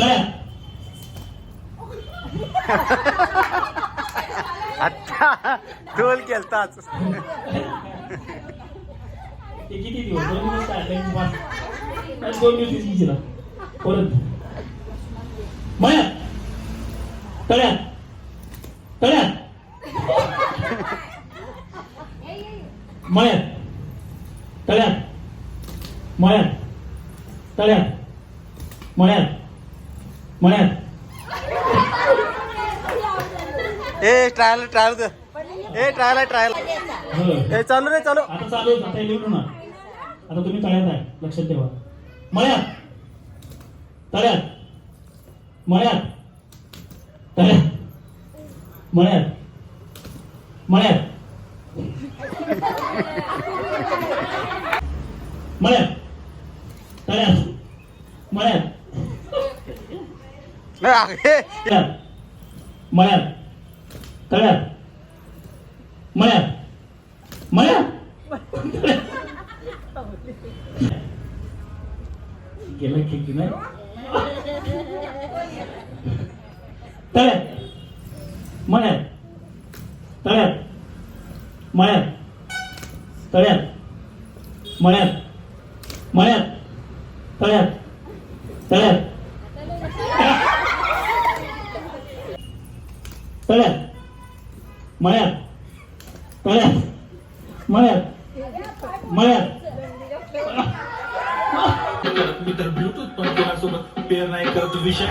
आता ढोल केलताच. ते किती दिवस? दोन दिवस काय दोन दिवस परत तळ्यात मळ्यात तळ्यात मळ्यात मळ्यात ए ट्रायल ट्रायल कर. ए ट्रायल ट्रायल हो. ए चालू रे चालू. आता चालू आहे, आता हे लिहून होणार. आता तुम्ही तळ्यात आहे लक्षात ठेवा. मळ्यात. तळ्यात. मळ्यात. तळ्यात. मळ्यात. मळ्यात. मळ्यात. तळ्यात. मळ्यात. तळ्यात मळ्यात. मळ्यात गेलं की की नाही तळ्यात मळ्यात तळ्यात मळ्यात तळ्यात मळ्यात मळ्यात तळ्यात तळ्यात तळ्यात मळ्यात. तळ्यात. मळ्यात. मळ्यात. मी तर ब्लूटूथ पण कोणासोबत पेअर नाही करत विषय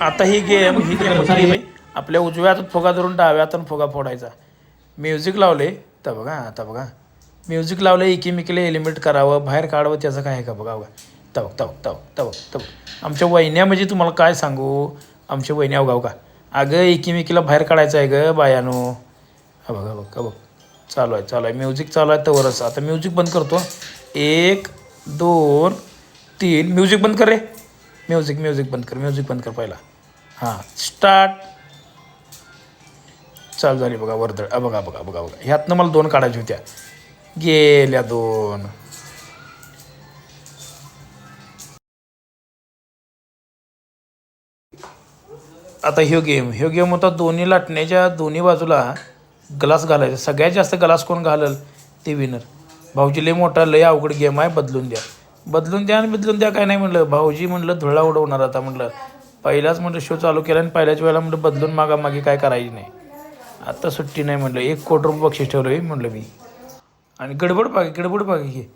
आता ही गेम ही गेम होती आपल्या उजव्या हातात फुगा धरून डाव्या हातानं फुगा फोडायचा. म्युझिक लावले तर बघा आता बघा. म्युझिक लावलं एकीमेकीला एलिमिनेट करावं बाहेर काढावं त्याचं काय आहे का बघा बघा. तव तव तव तव तव आमच्या वहिन्या म्हणजे तुम्हाला काय सांगू? आमच्या वहिन्या अवघाव का अगं एकीमेकीला बाहेर काढायचं आहे गं बायानो. हा बघा बघ बघ. चालू आहे चालू आहे. म्युझिक चालू आहे तवरच आता म्युझिक बंद करतो. एक दोन तीन. म्युझिक बंद कर रे. म्युझिक म्युझिक बंद कर म्युझिक बंद कर पहिला. हां स्टार्ट चालू झाली बघा वर्दळ. अ, बघा बघा बघा बघा. ह्यातनं मला दोन काढायच्या होत्या. गेल्या दोन. आता ह्यो गेम ह्यो गेम होता दोन्ही लाटण्याच्या दोन्ही बाजूला ग्लास घालायचा. सगळ्यात जास्त ग्लास कोण घालल? ते विनर भाऊजी लय मोठा लय अवघड गेम आहे बदलून द्या. बदलून द्या आणि बदलून द्या काय नाही म्हणलं. भाऊजी म्हणलं धुळा उडवणार आता म्हटलं पहिलाच म्हटलं शो चालू केला आणि पहिल्याच वेळेला म्हटलं बदलून मागा मागे काय करायची नाही. आत्ता सुट्टी नाही म्हणलं. एक कोटी रुपये बक्षीस ठेवलं आहे म्हणलं मी. आणि गडबड पागे गडबड पागे घे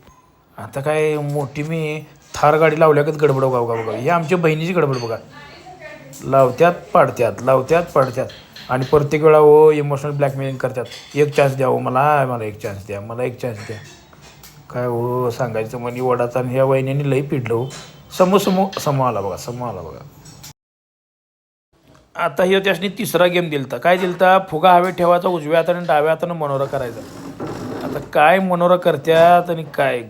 आता काय मोठी मी थार गाडी लावल्यागत गडबड बघा बघा बघा ही आमच्या बहिणीची गडबड बघा. लावत्यात पाडत्यात लावत्यात पाडत्यात. आणि प्रत्येक वेळा ओ इमोशनल ब्लॅकमेलिंग करतात. एक चान्स द्या हो मला मला एक चान्स द्या मला एक चान्स द्या. काय हो सांगायचं म्हणे वडाचा आणि ह्या वहिन्याने लई पिडलं हो. समो समो समो आला बघा समो आला बघा. आता हे त्यासनी तिसरा गेम दिलता. काय दिलता? फुगा हवे ठेवायचा उजव्या हाताने डाव्या हाताने मनोरा करायचा. आता काय मनोरा करत्यात आणि काय?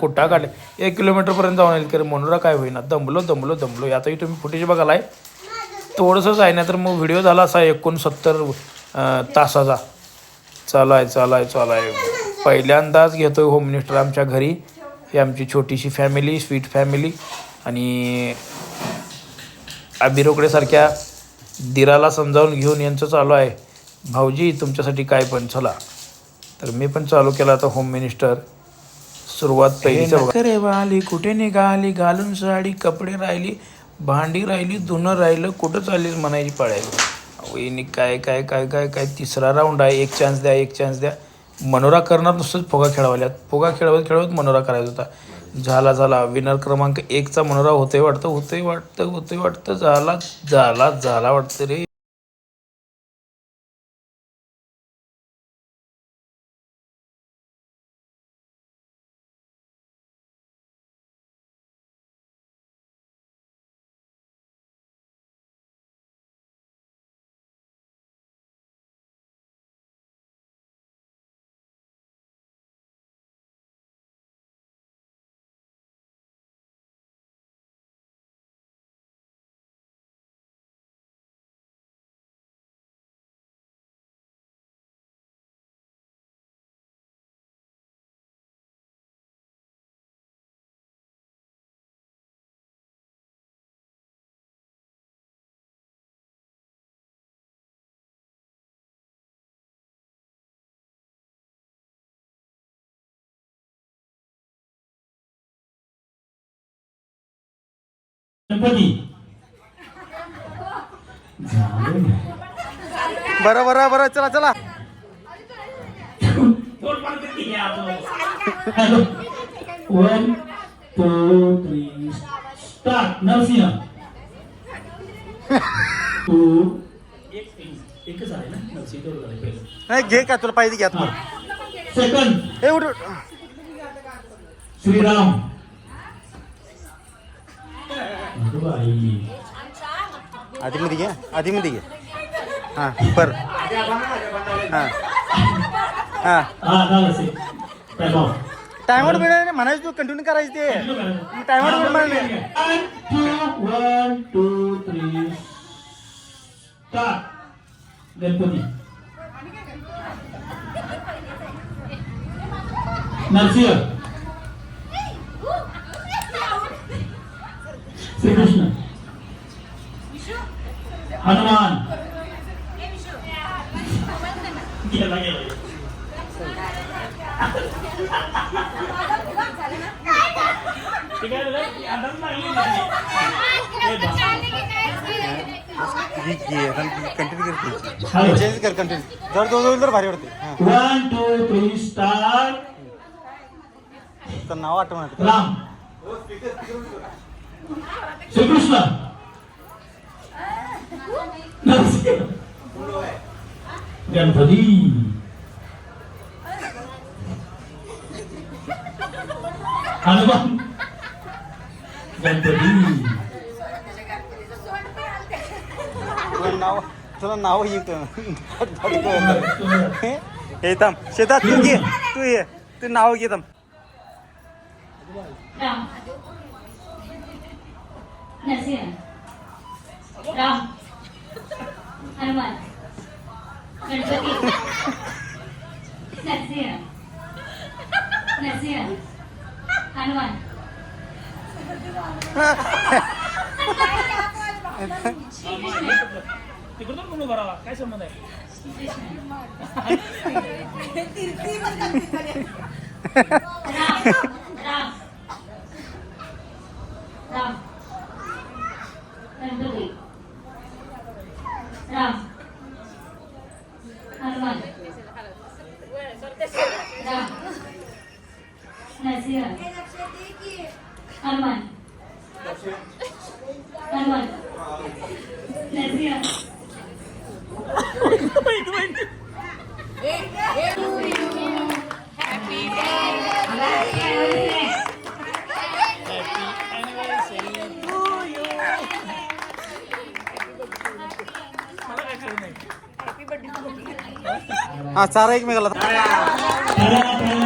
कुठा काढले? एक किलोमीटरपर्यंत जाऊन येईल कारण मनोरा काय होईना. दमलो दमलो दमलो. आताही तुम्ही फुटेज बघालाय. थोडंसंच आहे ना तर मग व्हिडिओ झाला असा एकोणसत्तर तासाचा. चालाय आहे चालाय. आहे आहे पहिल्यांदाच घेतोय होम मिनिस्टर आमच्या घरी. ही आमची छोटीशी फॅमिली स्वीट फॅमिली आणि अबिरोकडेसारख्या दिराला समजावून घेऊन यांचं चालू आहे. भाऊजी तुमच्यासाठी काय पण चला. तर मी पण चालू केला आता होम मिनिस्टर सुरुवात पहिली वाली कुठे निघाली? घालून साडी कपडे राहिली भांडी राहिली धुणं राहिलं कुठं चाललीस म्हणायची पाळायली? काय काय काय काय काय तिसरा राऊंड आहे. एक चान्स द्या एक चान्स द्या. मनोरा करणार नुसतंच फुगा खेळवाल्यात. फुगा खेळवत खेळवत मनोरा करायचा होता. झाला झाला. विनर क्रमांक एकचा मनोरा होते वाटतं होते वाटतं होते वाटतं. झाला झाला झाला वाटतं रे. गणपती. बरं बरं बरं चला चला. One two three start. Narsingh. Two. एक एकच आहे ना? नरसिंह तेवढं झालं पहिलं नाही. घे काय तुला पाहिजे घ्या तुम्हाला सेकंड उठ. श्रीराम. अगं बाई आधी मध्ये हां बरं हां. हां. टायमआउट झालं म्हणायचं तू कंटिन्यू करायचं ते. टायमआउट वेळ मिळाले. One, गणपती. नरसिंह. श्रीकृष्ण. हनुमान. गेला गेला. चेंज कर कंटिन्यू जर दोन तर भारी वाटते. वन टू थ्री स्टार्ट तर नाव आठवण राम. श्रीकृष्ण नरसिंह गणपती हनुमान गणपती तुला नाव तुला नाव येतं हे थांब शेतात तू घे तू ये तू नाव घे थांब राम नरसिंह राम हनुमान गणपती नरसिंह नरसिंह हनुमान तिकडून म्हणून भरावा काय संबंध आहे राम राम राम गणपती राम हनुमान राम नरसिंह हनुमान हनुमान नरसिंह हा चारा एकमेकाला साऱ्या प्रयाणाच्या